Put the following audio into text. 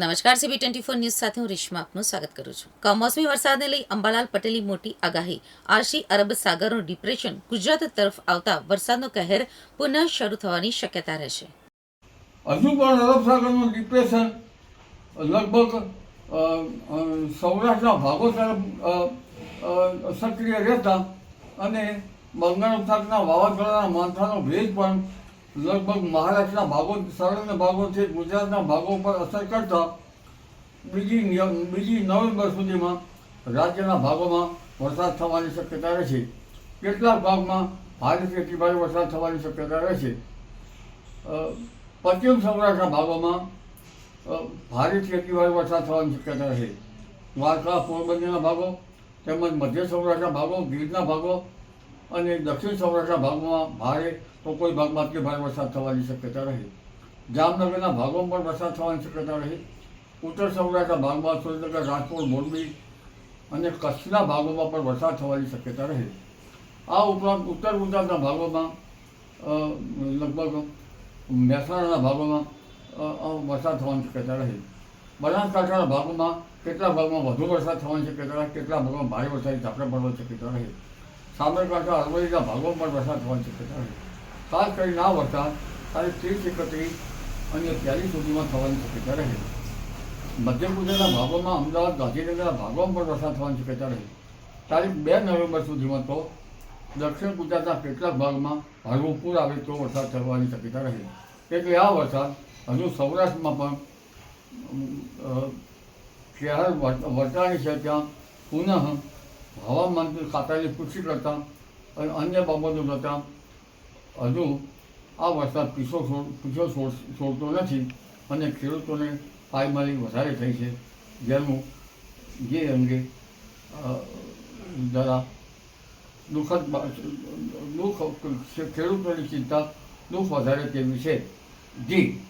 નમસ્કાર CB twenty four news સાથે હું રેશમા આપનું સ્વાગત કરું છું. કમોસમી વરસાદને લઈ અંબાલાલ પટેલની મોટી આગાહી. આરસી અરબ સાગરનું ડિપ્રેશન ગુજરાત તરફ આવતા વરસાદનો કહેર પુનઃ શરૂ થવાની શક્યતા રહેશે. હજુ પણ અરબ સાગરનું ડિપ્રેશન લગભગ સૌરાષ્ટ્રના ભાગો તરફ સક્રિય રહેતા અને બંગાળ ઉપસાગરના વાવાઝોડાના માથાનો ભેજ પણ લગભગ મહારાષ્ટ્રના ભાગો સરળના ભાગોથી ગુજરાતના ભાગો પર અસર કરતા બીજી બીજી નવેમ્બર સુધીમાં રાજ્યના ભાગોમાં વરસાદ થવાની શક્યતા રહેશે. કેટલાક ભાગમાં ભારેથી અતિભારે વરસાદ થવાની શક્યતા રહેશે. પશ્ચિમ સૌરાષ્ટ્રના ભાગોમાં ભારે અતિભારે વરસાદ થવાની શક્યતા રહે દ્વારકા, પોરબંદરના ભાગો તેમજ મધ્ય સૌરાષ્ટ્રના ભાગો, ગીરના ભાગો અને દક્ષિણ સૌરાષ્ટ્રના ભાગોમાં ભારે તો કોઈ ભાગમાં અતિ ભારે વરસાદ થવાની શક્યતા રહે. જામનગરના ભાગોમાં પણ વરસાદ થવાની શક્યતા રહે. ઉત્તર સૌરાષ્ટ્રના ભાગમાં સુરેન્દ્રનગર, રાજકોટ, મોરબી અને કચ્છના ભાગોમાં પણ વરસાદ થવાની શક્યતા રહે. આ ઉપરાંત ઉત્તર ગુજરાતના ભાગોમાં લગભગ મહેસાણાના ભાગોમાં વરસાદ થવાની શક્યતા રહે. બનાસકાંઠાના ભાગોમાં કેટલા ભાગમાં વધુ વરસાદ થવાની શક્યતા રહે કેટલા ભાગમાં ભારે વરસાદ ઝાપટા પડવાની શક્યતા રહે. સાબરકાંઠા અરવલ્લીના ભાગોમાં વરસાદ થવાની શક્યતા રહે ખાસ કરીને આ વરસાદ તારીખ ત્રીસ એકત્રીસ અને ચાલીસ સુધીમાં થવાની શક્યતા રહે મધ્ય ગુજરાતના ભાગોમાં અમદાવાદ ગાંધીનગરના ભાગોમાં પણ વરસાદ થવાની શક્યતા રહે તારીખ બે નવેમ્બર સુધીમાં તો દક્ષિણ ગુજરાતના કેટલાક ભાગમાં હળવું પૂર આવે તો વરસાદ થવાની શક્યતા રહે એટલે આ વરસાદ હજુ સૌરાષ્ટ્રમાં પણ શહેર વર- છે ત્યાં, પુનઃ હવામાન ખાતાની કૃષિ કરતાં અને અન્ય બાબતો કરતાં હજુ આ વરસાદ પીછો છોડ પીછો છોડ છોડતો નથી અને ખેડૂતોને પાયમારી વધારે થઈ છે. જેનું જે અંગે જરા દુઃખદ દુઃખ, ખેડૂતોની ચિંતા દુઃખ વધારે તેવી છે. જી.